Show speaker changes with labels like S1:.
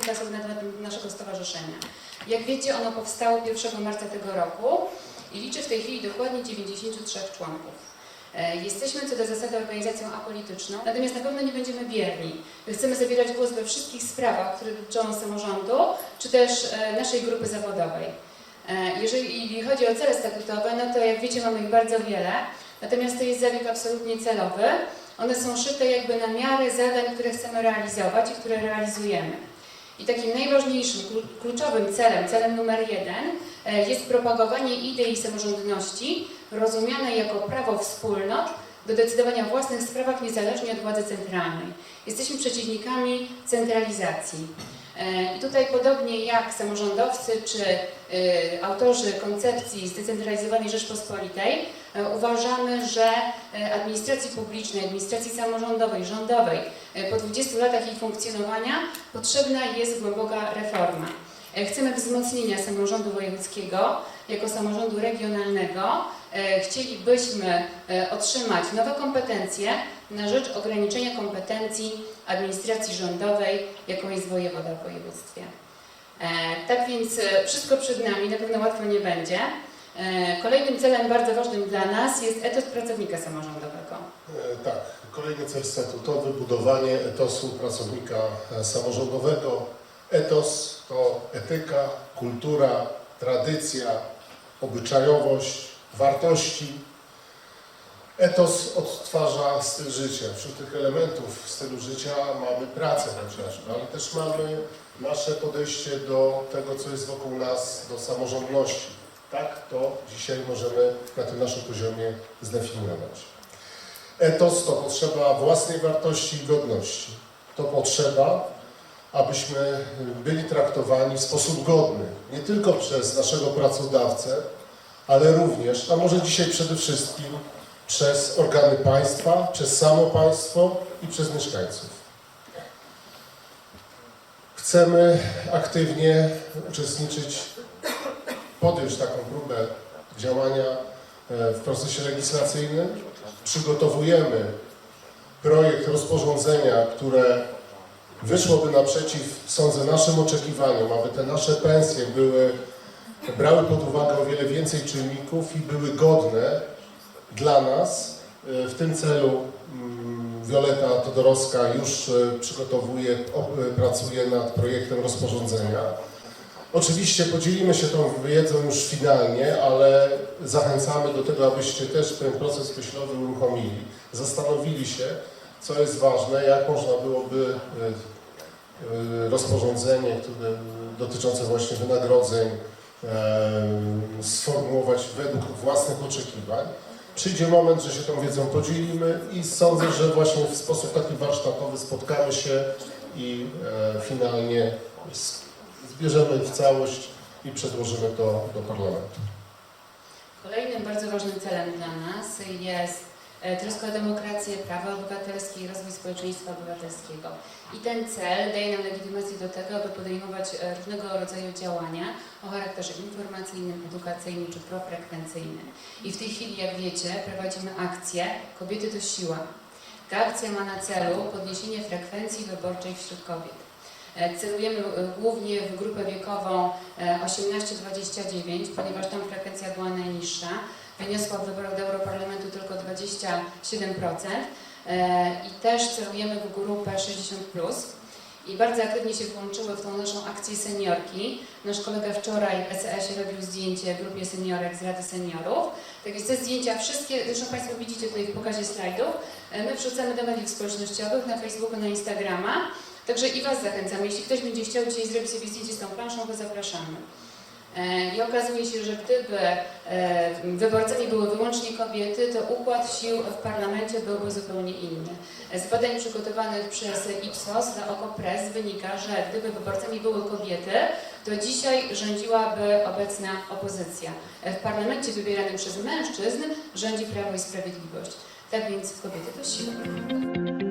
S1: kilka słów na temat naszego stowarzyszenia. Jak wiecie, ono powstało 1 marca tego roku i liczy w tej chwili dokładnie 93 członków. E, Jesteśmy co do zasady organizacją apolityczną, natomiast na pewno nie będziemy bierni. Chcemy zabierać głos we wszystkich sprawach, które dotyczą samorządu, czy też e, naszej grupy zawodowej. E, Jeżeli chodzi o cele statutowe, no to jak wiecie mamy ich bardzo wiele, natomiast to jest zabieg absolutnie celowy. One są szyte jakby na miarę zadań, które chcemy realizować i które realizujemy. I takim najważniejszym, klu- kluczowym celem, celem numer jeden, e, jest propagowanie idei samorządności, rozumianej jako prawo wspólnot do decydowania o własnych sprawach niezależnie od władzy centralnej. Jesteśmy przeciwnikami centralizacji. E, I tutaj podobnie jak samorządowcy czy e, autorzy koncepcji zdecentralizowanej Rzeczpospolitej, e, uważamy, że administracji publicznej, administracji samorządowej, rządowej po 20 latach jej funkcjonowania potrzebna jest głęboka reforma. Chcemy wzmocnienia samorządu wojewódzkiego jako samorządu regionalnego. E, Chcielibyśmy e, otrzymać nowe kompetencje na rzecz ograniczenia kompetencji administracji rządowej, jaką jest wojewoda w województwie. E, Tak więc wszystko przed nami, na pewno łatwo nie będzie. Kolejnym celem bardzo ważnym dla nas jest etos pracownika samorządowego.
S2: Tak, kolejny cel statutowy, budowanie etosu pracownika samorządowego. Etos to etyka, kultura, tradycja, obyczajowość, wartości. Etos odtwarza styl życia. Wśród tych elementów stylu życia mamy pracę chociażby, ale też mamy nasze podejście do tego, co jest wokół nas, do samorządności. Tak to dzisiaj możemy na tym naszym poziomie zdefiniować. Etos to potrzeba własnej wartości i godności. To potrzeba, abyśmy byli traktowani w sposób godny, nie tylko przez naszego pracodawcę, ale również, a może dzisiaj przede wszystkim, przez organy państwa, przez samo państwo i przez mieszkańców. Chcemy aktywnie uczestniczyć, podjąć taką próbę działania e, w procesie legislacyjnym. Przygotowujemy projekt rozporządzenia, które wyszłoby naprzeciw, sądzę, naszym oczekiwaniom, aby te nasze pensje były, brały pod uwagę o wiele więcej czynników i były godne dla nas. E, W tym celu mm, Wioleta Todorowska już e, przygotowuje, e, pracuje nad projektem rozporządzenia. Oczywiście podzielimy się tą wiedzą już finalnie, ale zachęcamy do tego, abyście też ten proces myślowy uruchomili, zastanowili się, co jest ważne, jak można byłoby rozporządzenie które, dotyczące właśnie wynagrodzeń sformułować według własnych oczekiwań. Przyjdzie moment, że się tą wiedzą podzielimy i sądzę, że właśnie w sposób taki warsztatowy spotkamy się i e, finalnie zbierzemy w całość i przedłożymy to do parlamentu.
S1: Kolejnym bardzo ważnym celem dla nas jest e, troska o demokrację, prawa obywatelskie i rozwój społeczeństwa obywatelskiego. I ten cel daje nam legitymację do tego, aby podejmować e, różnego rodzaju działania o charakterze informacyjnym, edukacyjnym czy profrekwencyjnym. I w tej chwili, jak wiecie, prowadzimy akcję Kobiety to siła. Ta akcja ma na celu podniesienie frekwencji wyborczej wśród kobiet. E, Celujemy głównie w grupę wiekową e, 18-29, ponieważ tam frekwencja była najniższa. Wyniosła w wyborach do Europarlamentu 27%. E, I też celujemy w grupę 60+. I bardzo aktywnie się włączyły w tą naszą akcję seniorki. Nasz kolega wczoraj w SES-ie robił zdjęcie grupie seniorek z Rady Seniorów. Tak więc te zdjęcia wszystkie, zresztą Państwo widzicie tutaj w pokazie slajdów, e, my wrzucamy do mediów społecznościowych, na Facebooku, na Instagrama. Także i Was zachęcamy. Jeśli ktoś będzie chciał dzisiaj zrobić sobie zdjęcie z tą planszą, to zapraszamy. E, I okazuje się, że gdyby e, wyborcami były wyłącznie kobiety, to układ sił w parlamencie byłby zupełnie inny. Z badań przygotowanych przez Ipsos dla OKO.press wynika, że gdyby wyborcami były kobiety, to dzisiaj rządziłaby obecna opozycja. E, W parlamencie wybieranym przez mężczyzn rządzi Prawo i Sprawiedliwość. Tak więc kobiety to siła.